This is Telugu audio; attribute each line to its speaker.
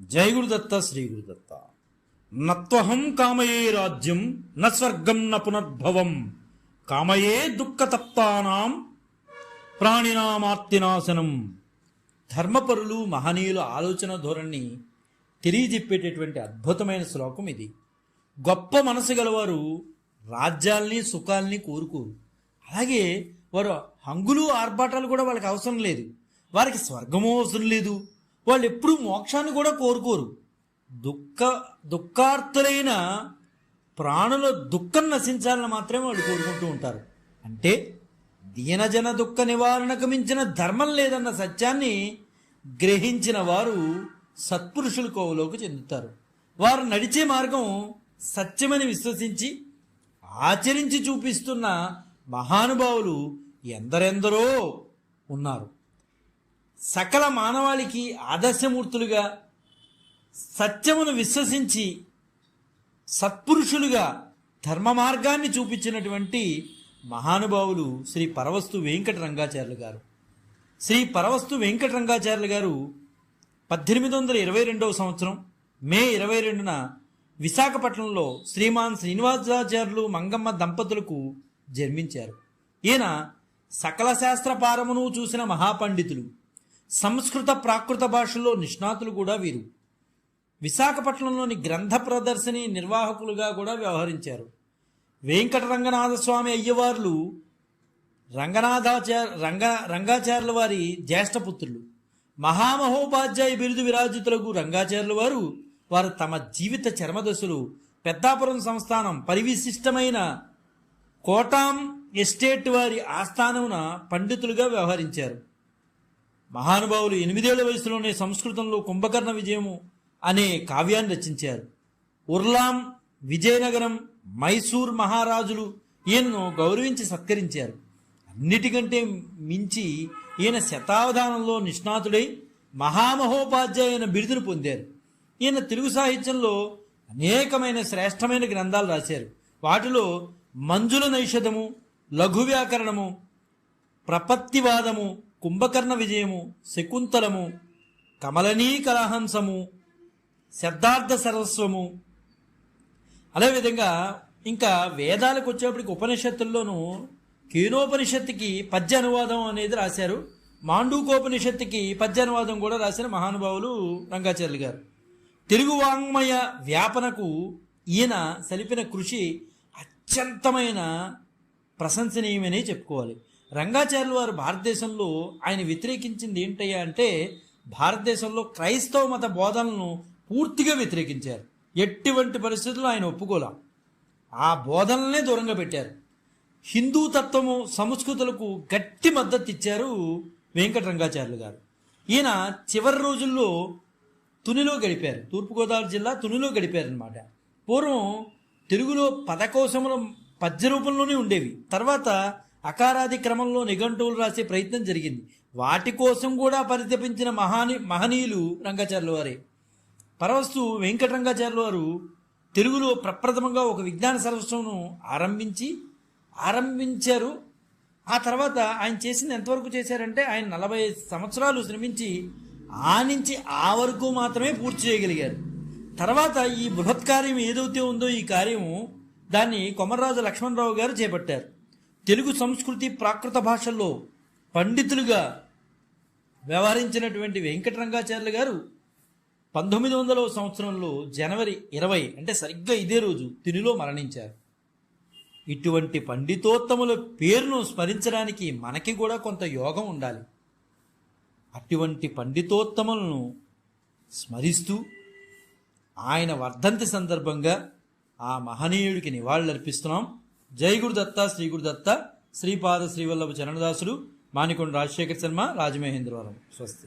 Speaker 1: జై గురుదత్త శ్రీ గురుదత్త నత్వహం కామయే రాజ్యం న స్వర్గం న పునర్భవం కామయే దుఃఖతప్తానాం ప్రాణినామార్తినాశనం ధర్మపరులు మహనీయుల ఆలోచన ధోరణి తెలియజెప్పేటటువంటి అద్భుతమైన శ్లోకం ఇది. గొప్ప మనసు గలవారు రాజ్యాల్ని సుఖాల్ని కోరుకోరు. అలాగే వారు హంగులు ఆర్భాటాలు కూడా వాళ్ళకి అవసరం లేదు. వారికి స్వర్గమో అవసరం లేదు. వాళ్ళు ఎప్పుడూ మోక్షాన్ని కూడా కోరుకోరు. దుఃఖ దుఃఖార్థులైన ప్రాణుల దుఃఖం నశించాలని మాత్రమే వాళ్ళు కోరుకుంటూ ఉంటారు. అంటే దీనజన దుఃఖ నివారణకు మించిన ధర్మం లేదన్న సత్యాన్ని గ్రహించిన వారు సత్పురుషుల కోవలోకి చెందుతారు. వారు నడిచే మార్గం సత్యమని విశ్వసించి ఆచరించి చూపిస్తున్న మహానుభావులు ఎందరెందరో ఉన్నారు. సకల మానవాళికి ఆదర్శమూర్తులుగా సత్యమును విశ్వసించి సత్పురుషులుగా ధర్మ మార్గాన్ని చూపించినటువంటి మహానుభావులు శ్రీ పరవస్తు వెంకట రంగాచార్యులు గారు. శ్రీ పరవస్తు వెంకట రంగాచార్యులు గారు పద్దెనిమిది వందల ఇరవై రెండవ సంవత్సరం మే ఇరవై రెండున విశాఖపట్నంలో శ్రీమాన్ శ్రీనివాసాచార్యులు మంగమ్మ దంపతులకు జన్మించారు. ఈయన సకల శాస్త్ర పారమును చూసిన మహాపండితులు. సంస్కృత ప్రాకృత భాషల్లో నిష్ణాతులు కూడా వీరు. విశాఖపట్నంలోని గ్రంథ ప్రదర్శని నిర్వాహకులుగా కూడా వ్యవహరించారు. వెంకట రంగనాథస్వామి అయ్యవార్లు రంగనాథాచార్య రంగ రంగాచార్యుల వారి జ్యేష్ఠపుత్రులు మహామహోపాధ్యాయ బిరుదు విరాజితులకు రంగాచార్యుల వారు వారు తమ జీవిత చర్మదశలు పెద్దాపురం సంస్థానం పరివిశిష్టమైన కోటాం ఎస్టేట్ వారి ఆస్థానమున పండితులుగా వ్యవహరించారు. మహానుభావులు ఎనిమిదేళ్ళ వయసులోనే సంస్కృతంలో కుంభకర్ణ విజయము అనే కావ్యాన్ని రచించారు. ఉర్లాం విజయనగరం మైసూర్ మహారాజులు ఈయనను గౌరవించి సత్కరించారు. అన్నిటికంటే మించి ఈయన శతావధానంలో నిష్ణాతుడై మహామహోపాధ్యాయ బిరుదును పొందారు. ఈయన తెలుగు సాహిత్యంలో అనేకమైన శ్రేష్టమైన గ్రంథాలు రాశారు. వాటిలో మంజుల నైషధము లఘు వ్యాకరణము ప్రపత్తివాదము కుంభకర్ణ విజయము శకుంతలము కమలనీ కలహంసము శబ్దార్థ సర్వస్వము అదేవిధంగా ఇంకా వేదాలకు వచ్చేప్పటికి ఉపనిషత్తుల్లోనూ కేనోపనిషత్తుకి పద్య అనువాదం అనేది రాశారు. మాండూకోపనిషత్తుకి పద్య అనువాదం కూడా రాసిన మహానుభావులు రంగాచార్యులు గారు. తెలుగు వాంగ్మయ వ్యాపనకు ఈయన సలిపిన కృషి అత్యంతమైన ప్రశంసనీయమని చెప్పుకోవాలి. రంగాచార్యులు వారు భారతదేశంలో ఆయన వ్యతిరేకించింది ఏంటయ్యా అంటే భారతదేశంలో క్రైస్తవ మత బోధనలను పూర్తిగా వ్యతిరేకించారు. ఎటువంటి పరిస్థితుల్లో ఆయన ఒప్పుకోలే. ఆ బోధనలనే దూరంగా పెట్టారు. హిందూ తత్వము సంస్కృతులకు గట్టి మద్దతు ఇచ్చారు వెంకట రంగాచార్యులు గారు. ఈయన చివరి రోజుల్లో తునిలో గడిపారు. తూర్పుగోదావరి జిల్లా తునిలో గడిపారనమాట పూర్వం తెలుగులో పదకోశముల పద్య రూపంలోనే ఉండేవి. తర్వాత అకారాది క్రమంలో నిఘంటువులు రాసే ప్రయత్నం జరిగింది. వాటి కోసం కూడా పరితపించిన మహాని మహనీయులు రంగాచార్యుల వారే. పరవస్తు వెంకటరంగాచార్యుల వారు తెలుగులో ప్రప్రథమంగా ఒక విజ్ఞాన సర్వస్వంను ఆరంభించి ఆరంభించారు. ఆ తర్వాత ఆయన చేసింది ఎంతవరకు చేశారంటే ఆయన నలభై సంవత్సరాలు శ్రమించి ఆ నుంచి ఆ వరకు మాత్రమే పూర్తి చేయగలిగారు. తర్వాత ఈ బృహత్ కార్యం ఏదైతే ఉందో ఈ కార్యము దాన్ని కొమర్రాజు లక్ష్మణరావు గారు చేపట్టారు. తెలుగు సంస్కృతి ప్రాకృత భాషల్లో పండితులుగా వ్యవహరించినటువంటి వెంకటరంగాచార్యులు గారు పంతొమ్మిది వందల సంవత్సరంలో జనవరి ఇరవై అంటే సరిగ్గా ఇదే రోజు తినిలో మరణించారు. ఇటువంటి పండితోత్తముల పేరును స్మరించడానికి మనకి కూడా కొంత యోగం ఉండాలి. అటువంటి పండితోత్తములను స్మరిస్తూ ఆయన వర్ధంతి సందర్భంగా ఆ మహనీయుడికి నివాళులర్పిస్తున్నాం. జై గురుదత్త శ్రీ గురుదత్త శ్రీపాద శ్రీవల్లభ చరణదాసుడు మాణికొండ రాజశేఖర శర్మ రాజమహేంద్రవరం. స్వస్తి.